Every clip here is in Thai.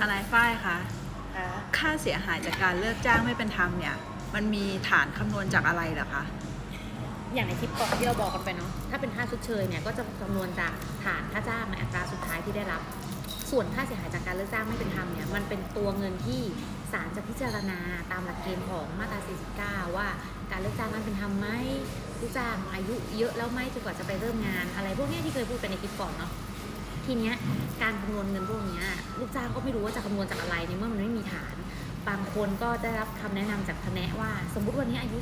ทนายฝ้ายคะค่ะค่าเสียหายจากการเลิกจ้างไม่เป็นธรรมเนี่ย มันมีฐานคำนวณจากอะไรเหรอคะ อย่างในคลิปก่อนที่เราบอกกันไปเนาะ ถ้าเป็นค่าชดเชยเนี่ยก็จะคำนวณจากฐานค่าจ้างในอัตราสุดท้ายที่ได้รับ ส่วนค่าเสียหายจากการเลิกจ้างไม่เป็นธรรมเนี่ย มันเป็นตัวเงินที่ศาลจะพิจารณาตามหลักเกณฑ์ของมาตรา 49 ว่าการเลิกจ้างนั้นเป็นธรรมไหมลูกจ้างอายุเยอะแล้วไหมจนกว่าจะไปเริ่มงานอะไรพวกเนี้ยที่เคยพูดไปในคลิปก่อนเนาะ ทีเนี้ยการคำนวณเงินพวกเนี้ยลูกจ้างก็ไม่รู้ว่าจะคำนวณจากอะไรในเมื่อมันไม่มีฐาน บางคนก็ได้รับคำแนะนำจากทนายว่า สมมุติวันนี้อายุ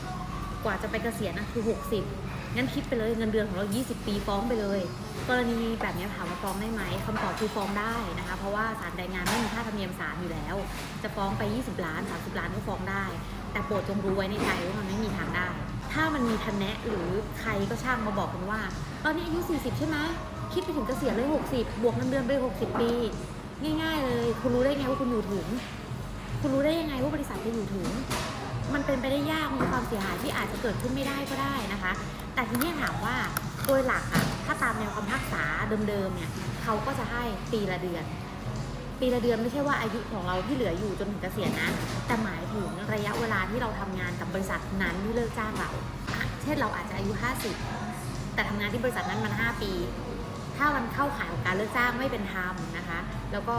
40 กว่าจะไปเกษียณนะคือ 60 งั้นคิดไปเลยเงินเดือนของเรา 20 ปีฟ้องไปเลย กรณีแบบนี้ถามว่าฟ้องได้ไหมคำตอบคือฟ้องได้นะคะ เพราะว่าศาลแรงงานไม่มีค่าธรรมเนียมศาลอยู่แล้ว จะฟ้องไป 20 ล้าน 30 ล้านก็ฟ้องได้ แต่โปรดจงรู้ไว้ในใจว่ามันไม่มีทางได้ ถ้ามันมีทนแนะหรือใครก็ช่างมาบอกกันว่า ตอนนี้อายุ 40 ใช่ไหม คิดไปถึงเกษียณเลย 60 บวกเงินเดือนไป 60 ปี ง่าย ๆ เลย คุณรู้ได้ไงว่าคุณอยู่ถึง คุณรู้ได้ยังไงว่าบริษัทจะอยู่ถึง มันเป็นไปได้ยากมีความเสียหายที่อาจจะเกิดขึ้นไม่ได้ก็ได้นะคะ แต่ทีนี้ถามว่าโดยหลักอะถ้าตามแนวคำพิพากษาเดิมๆเนี่ยเขาก็จะให้ปีละเดือน ปีละเดือนไม่ใช่ว่าอายุของเราที่เหลืออยู่จนถึงเกษียณนะ แต่หมายถึงระยะเวลาที่เราทำงานกับบริษัทนั้นที่เลิกจ้างเรา เช่นเราอาจจะอายุ 50 แต่ทำงานที่บริษัทนั้นมัน 5 ปี ถ้ามันเข้าข่ายของการเลิกจ้างไม่เป็นธรรมนะคะ แล้วก็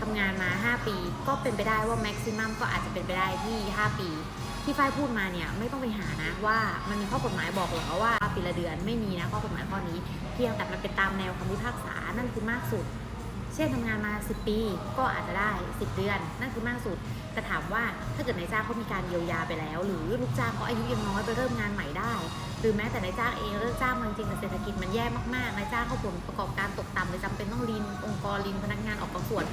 ทำงานมา 5 ปี ก็เป็นไปได้ว่าแม็กซิมัมก็อาจจะเป็นไปได้ที่ 5 ปี ที่ฝ้ายพูดมาเนี่ยไม่ต้องไปหานะว่ามันมีข้อกฎหมายบอกหรอว่าปีละเดือนไม่มีนะข้อกฎหมายข้อนี้ เพียงแต่มันเป็นตามแนวคำพิพากษานั่นคือมากสุด เช่นทำงานมา 10 ปี ก็อาจจะได้ 10 เดือน นั่นคือมากสุด แต่ถามว่าถ้าเกิดนายจ้างเขามีการเยียวยาไปแล้ว หรือลูกจ้างเขาอายุยังน้อยไปเริ่มงานใหม่ได้ หรือแม้แต่นายจ้างเองเลิกจ้างมาจริงๆแต่เศรษฐกิจมันแย่มากๆนายจ้างเขาผลประกอบการตกต่ำเลยจำเป็นต้องลินองค์กรลินพนักงานออกบางส่วน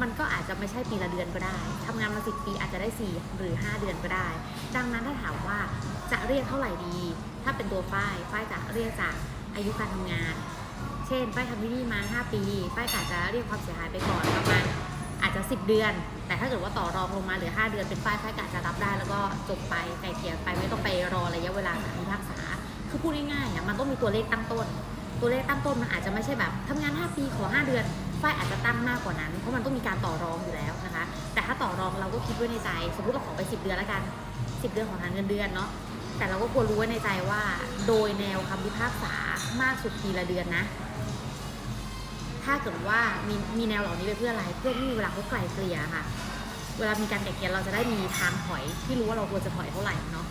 มันก็อาจจะไม่ใช่ปีละเดือนก็ได้ทำงานมา10ปีอาจจะได้ 4 หรือ 5 เดือนก็ได้ ดังนั้นถ้าถามว่าจะเรียกเท่าไหร่ดี ถ้าเป็นตัวฝ้ายฝ้ายจะเรียกจากอายุการทำงาน เช่นป้ายทำที่นี่มา 5 ปี ป้ายกาจะเรียกความเสียหายไปก่อนประมาณอาจจะ 10 เดือน แต่ถ้าเกิดว่าต่อรองลงมาเหลือ 5 เดือนเป็นป้ายป้ายกาจะรับได้ แล้วก็จบไปไกลเกลี่ยไปไม่ต้องไปรอระยะเวลาสารพิพากษา คือพูดง่ายๆอะมันต้องมีตัวเลขตั้งต้น ตัวเลขตั้งต้นมันอาจจะไม่ใช่แบบทำงาน 5 ปีขอ 5 เดือนฝ้ายอาจจะตั้งมากกว่านั้น เพราะมันต้องมีการต่อรองอยู่แล้วนะคะ แต่ถ้าต่อรองเราก็คิดไว้ในใจ สมมติเราขอไป 10 เดือนแล้วกัน 10 เดือนของทางเงินเดือนเนาะแต่เราก็ควรรู้ไว้ในใจว่า โดยแนวคำพิพากษามากสุดปีละเดือนนะ ถ้าเกิดว่ามีมีแนวเหล่านี้ไปเพื่ออะไร เพื่อที่เวลาเขาไกลเกลี่ยค่ะ เวลามีการไกลเกลี่ยเราจะได้มีทางถอยที่รู้ว่าเราควรจะถอยเท่าไหร่เนาะ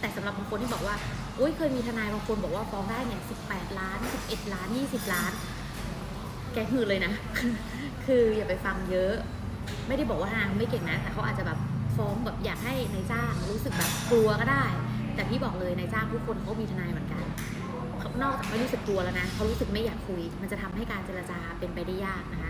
แต่สำหรับบางคนที่บอกว่าโอ้ยเคยมีทนายบางคนบอกว่าฟ้องได้เนี่ย18ล้าน11ล้าน20ล้าน แกหือเลยนะ คืออย่าไปฟังเยอะ ไม่ได้บอกว่าทนายไม่เก่งนะ แต่เขาอาจจะแบบฟ้องแบบอยากให้นายจ้างรู้สึกแบบกลัวก็ได้ แต่พี่บอกเลยนายจ้างทุกคนเขามีทนายเหมือนกันเขานอกจากไม่รู้สึกกลัวแล้วนะเขารู้สึกไม่อยากคุย มันจะทำให้การเจรจาเป็นไปได้ยากนะคะ